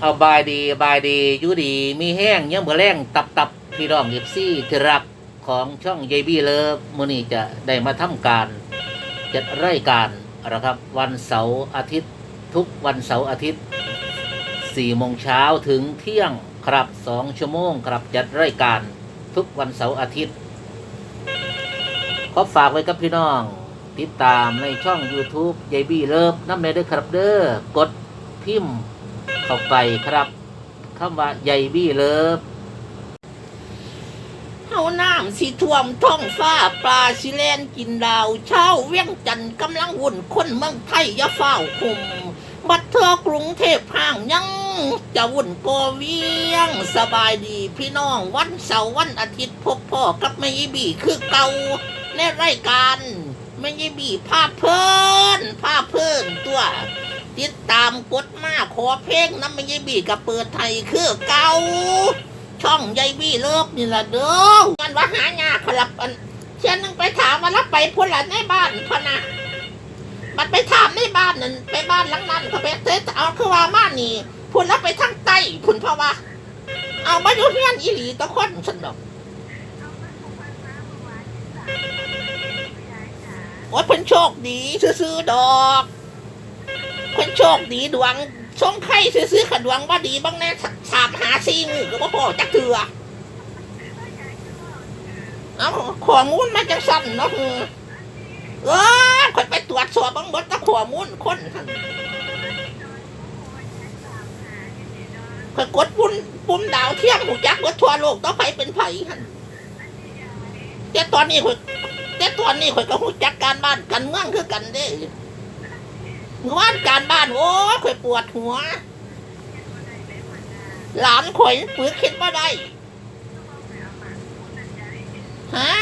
เอาบายดีบายดีอยู่ดี มีแห้งยังบ่แรงตับตับพี่น้องเอฟซีที่รักของช่องเยบี้เลิฟมื้อนี้จะได้มาทำการจัดรายการนะครับวันเสาร์อาทิตย์ทุกวันเสาร์อาทิตย์4โมงเช้าถึงเที่ยงครับ2ชั่วโมงครับจัดรายการทุกวันเสาร์อาทิตย์ ขอฝากไว้กับพี่น้อง ติดตามในช่อง YouTube ยายบี้เลิฟน้ำเนเด้อครับเด้อกดพิมพ์ เข้าไปครับคำว่ายายบี้เลิฟเฮาน้ำสิท่วมท้องฟ้าปลาสิแลนกินดาว เช้าเวียงจันทน์กำลังวุ่นคนเมืองไทยย่าเฝ้าคุม บัดเธอกรุงเทพห่างยังจะวุ่นโกเวียงสบายดีพี่น้องวันเสาร์วันอาทิตย์พบพ่อกับแม่ยายบีคือเก่าในรายการแม่ยายบีพาเพลินพาเพลินตัว ติดตามกดมาขอเพลงน้ำแม่ยายบีกับเปิดไทยคือเก่าช่องยายบี้เลิกนี่ละเด้อมันว่าหายาขลับอันเช่นนึงไปถามว่ารับไปพุ่นละในบ้านพนะมันไปถามในบ้านนั่นไปบ้านหลังนั้นเขาไปเทสเอาคือว่ามานี่พุ่นแล้วไปทางใต้พุ่นเพราะว่า เอามาอยู่เฮียนอีหลีตะคนสนดอกโอ้ยเพิ่นโชคดี ซื้อดอก โชคดีดวงสงไข่ซื้อๆขดวงว่าดีบ้างแน่สามหาซีมือก็บ่พอจักเถื่อเอาข้อมูลมาจังสั่นเนาะเออเออข่อยไปตรวจสอบเบังบดตะข้อมูลคนหั่นข่อยกดปุ่มปุ่มดาวเทียมหูจักเบิดทั่วโลกต่องไปเป็นไผ่แต่ตอนนี้ข่อยแต่ตอนนี้ข่อยก็หูจักการบ้านกันเมืองคือกันเด้ มื่อวานการบ้านโอ้ข่อยปวดหัว หลานข่อยฝืนคิดว่าได้ฮะ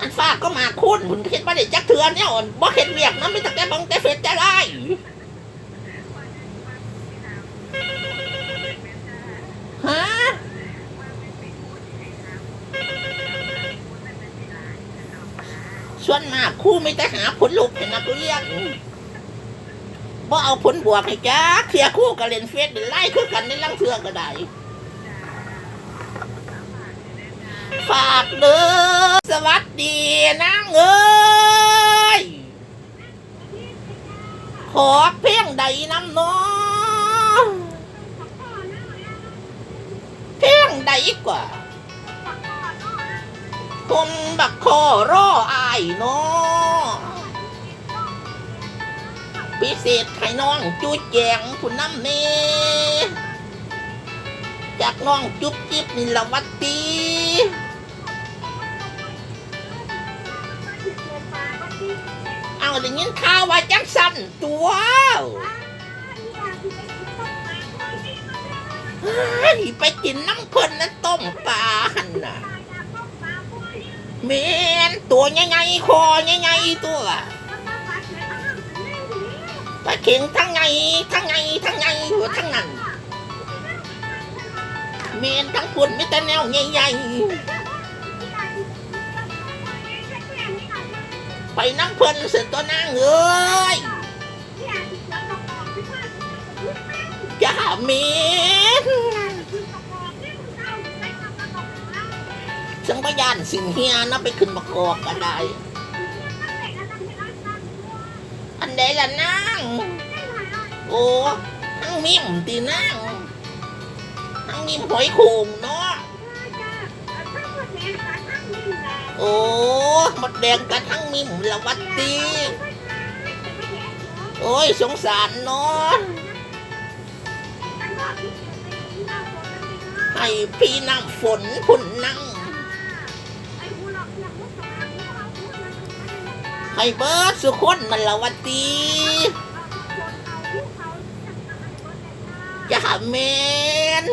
อันฝากก็มาคุ้นคุณคิดว่าได้จักเถือนเนี่ยอ่อนบ่เห็นเรียกนะไม่ตั้งแกบังแต่เฟซแต่ไรฮะ ส่วนมากครู่ไม่แต่หาผลลุกให้นักเรียนบ่เอาผลบวกให้จ้าเคลียร์คู่กับเล่นเฟซเป็นไล่คือกันในลังเทือก็ได้ฝากเด้อสวัสดีนางเอ้ยขอเพียงใดน้ำน้อเพียงใดกว่า ผมบักคอรออายน้อพิเศษให้น้องจุ๊แจงคุณน้ำเนจากน้องจุ๊บจิ๊บนิลวัตตีเอาได้ยินข่าวว่าจังสันตัวไปกินน้ำเพิ่นนั้นต้มปลาหัน เมนตัวใหญ่ๆคอใหญ่ๆตัวปลาเข็งทั้งไงทั้งไงทั้งไงหัวทั้งนั้นเมนทั้งพนไม่แต่แนวใหญ่ๆไปน้ำเพิ่นเสร็จตัวนางเอ้ยอย่าเมน สังพยานสิงเฮียนะไปขึ้นมากอกก็ได้ อันใดล่ะนางโอ้ทั้งมิมตีนางทั้งมิมหอยโขงเนาะโอ้หมดแดงกันทั้งมิมละวัดตีโอ้ยสงสารเนาะให้พี่น้ำฝนพุ่นนั่ง ให้เบิร์ดสุคนมันละวัดตีอย่าเมน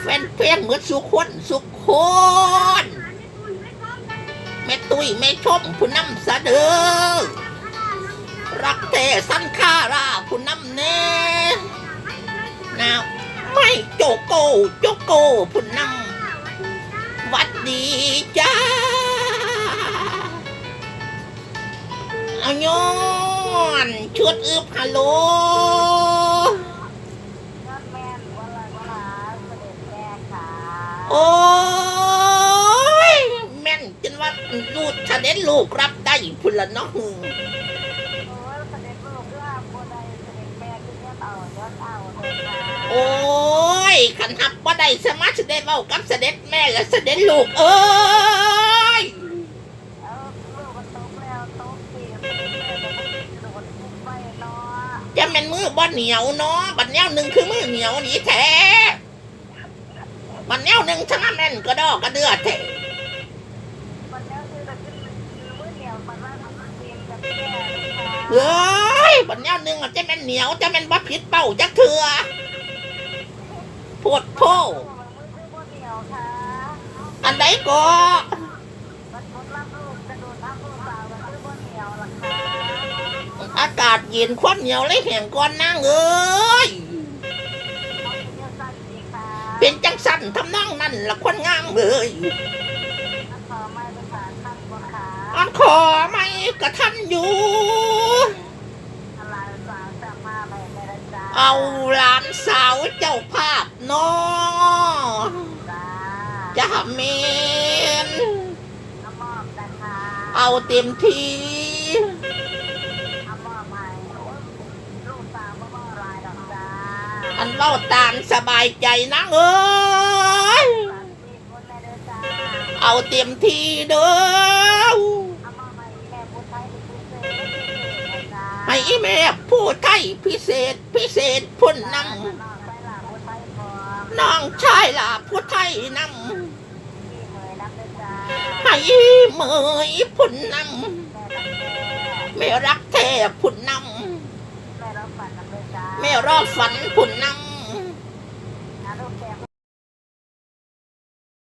แฟนเพลงเหมือนสุคนสุคนแม่ตุ้ยแม่ชมผู้นำเสะเดอรักแต่สันคาราผู้นำเน่นาไม่โจโกโจโกผู้นำวัดดีจ้า เอาโยอนชุดอึบฮัลโหลโอ้ยแม่นจนว่าลูกชาเด็ดลูกรับได้พุ่นละเนาะโอ้ยเสด็จลูกเรื่องโอ้ยขันหับว่าได้สมาชิได้เว้ากับเสด็จแม่และเสด็จลูกเอ้ย เอาลูกมันตกแล้วตกปีเสด็จแม่จะไม่โดนพุ่งไปเนาะ จะเป็นมือบ่เหนียวเนาะบัดแนวหนึ่งคือมือเหนียวนี่แท้บัดแนวหนึ่งชนะแม่นก็ดอกกระเดือแท้วันนี้คือดขึ้นมือเหนียวมันว่าทำเตียงกับแม่เลยค่ะเฮ้ยบัดแนวหนึ่งอะจะเป็นเหนียวจะเป็นบ่ผิดเป้าจักเถื่อปวดโพ่อันใดก็ มันทดรับลูกกระโดดทับลูกสาวมันคือบัวเหนียวล่ะค่ะ อากาศเย็นควันเหนียวเลยแห่งก่อนนางเอ้ยเอาเป็นเนื้อสั้นดีค่ะเป็นจังสันทำนองนั่นละควันงามเอ้ยขอไม้ภาษาท่านบัวขาอันขอไม่กระทันอยู่อะไรสาวจะมาไปในระจ้าเอาหลานสาวเจ้าภาพเน้อจ้าจะเมนน้ำมอบนะคะเอาเต็มที น้ำมอบให้ลูกสาวบ่บ่รายดอกจ้า อันเล่าตามสบายใจนะเอ้ยเอาเตรียมที่เด้อให้อีเมย์พูดไทยพิเศษพิเศษพุ่นนำน้องชายล่ะพูดไทยนำให้อีเมย์พุ่นนำไม่รักแท้พุ่นนำ ไม่รอบฝันขุนนาง